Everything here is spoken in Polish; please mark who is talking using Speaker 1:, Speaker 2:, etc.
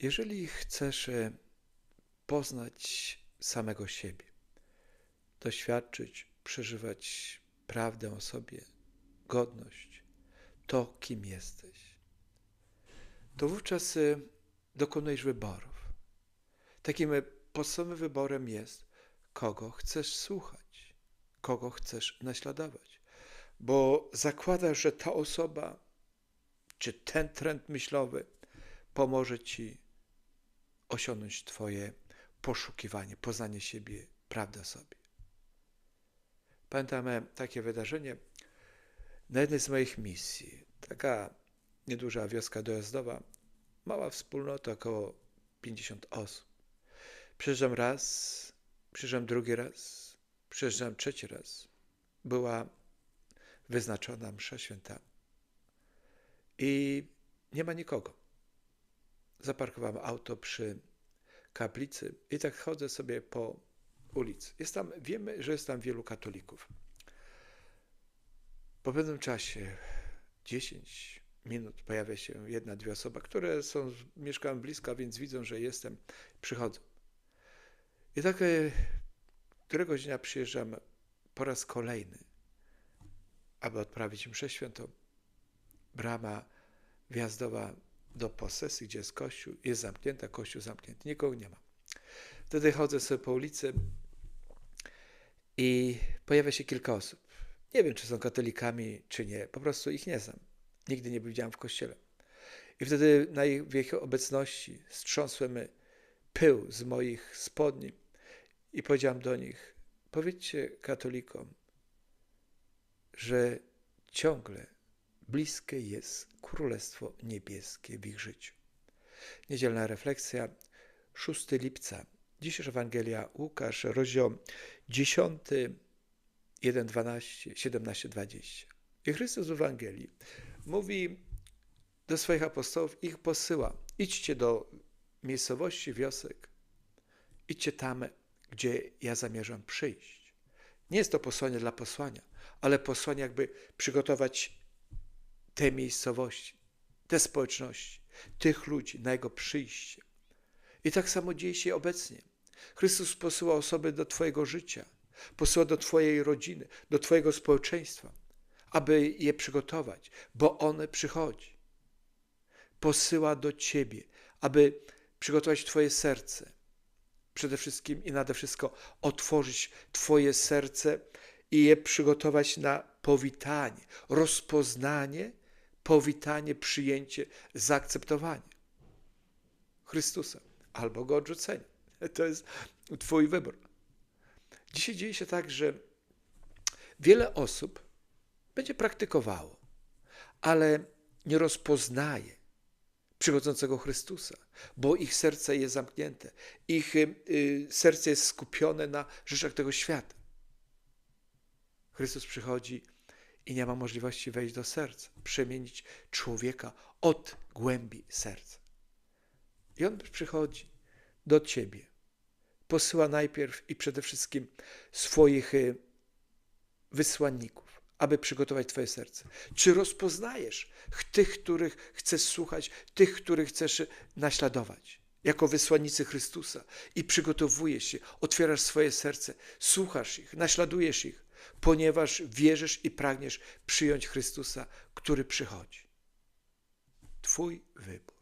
Speaker 1: Jeżeli chcesz e, poznać samego siebie, doświadczyć, przeżywać prawdę o sobie, godność, to kim jesteś, to wówczas e, dokonujesz wyborów. Takim e, podstawowym wyborem jest, kogo chcesz słuchać, kogo chcesz naśladować, bo zakładasz, że ta osoba czy ten trend myślowy pomoże ci osiągnąć Twoje poszukiwanie, poznanie siebie, prawda sobie. Pamiętam takie wydarzenie na jednej z moich misji. Taka nieduża wioska dojazdowa, mała wspólnota, około 50 osób. Przyjeżdżam raz, przyjeżdżam drugi raz, przyjeżdżam trzeci raz. Była wyznaczona msza święta i nie ma nikogo. Zaparkowałem auto przy kaplicy i tak chodzę sobie po ulicy. Jest tam, wiemy, że jest tam wielu katolików. Po pewnym czasie, 10 minut, pojawia się jedna, dwie osoby, które są, mieszkają blisko, więc widzą, że jestem, przychodzą. I tak e, któregoś dnia przyjeżdżam po raz kolejny, aby odprawić mszę świętą. Brama wjazdowa do posesji, gdzie jest kościół, jest zamknięta, kościół zamknięty, nikogo nie ma. Wtedy chodzę sobie po ulicy i pojawia się kilka osób. Nie wiem, czy są katolikami, czy nie, po prostu ich nie znam. Nigdy nie widziałem w kościele. I wtedy na ich, w ich obecności strząsłem pył z moich spodni i powiedziałem do nich: Powiedzcie katolikom, że ciągle bliskie jest Królestwo Niebieskie w ich życiu. Niedzielna refleksja, 6 lipca. Dzisiejsza Ewangelia Łukasz, rozdział 10, 1, 12, 17, 20. I Chrystus w Ewangelii mówi do swoich apostołów, ich posyła. Idźcie do miejscowości, wiosek. Idźcie tam, gdzie ja zamierzam przyjść. Nie jest to posłanie dla posłania, ale posłanie jakby przygotować te miejscowości, te społeczności, tych ludzi na Jego przyjście. I tak samo dzieje się obecnie. Chrystus posyła osoby do Twojego życia, posyła do Twojej rodziny, do Twojego społeczeństwa, aby je przygotować, bo one przychodzi. Posyła do Ciebie, aby przygotować Twoje serce. Przede wszystkim i nade wszystko otworzyć Twoje serce i je przygotować na powitanie, rozpoznanie powitanie, przyjęcie, zaakceptowanie Chrystusa albo go odrzucenie. To jest Twój wybór. Dzisiaj dzieje się tak, że wiele osób będzie praktykowało, ale nie rozpoznaje przychodzącego Chrystusa, bo ich serce jest zamknięte, ich y, serce jest skupione na rzeczach tego świata. Chrystus przychodzi i nie ma możliwości wejść do serca, przemienić człowieka od głębi serca. I on przychodzi do ciebie. Posyła najpierw i przede wszystkim swoich y, wysłanników, aby przygotować Twoje serce. Czy rozpoznajesz tych, których chcesz słuchać, tych, których chcesz naśladować? Jako wysłannicy Chrystusa i przygotowujesz się, otwierasz swoje serce, słuchasz ich, naśladujesz ich, ponieważ wierzysz i pragniesz przyjąć Chrystusa, który przychodzi. Twój wybór.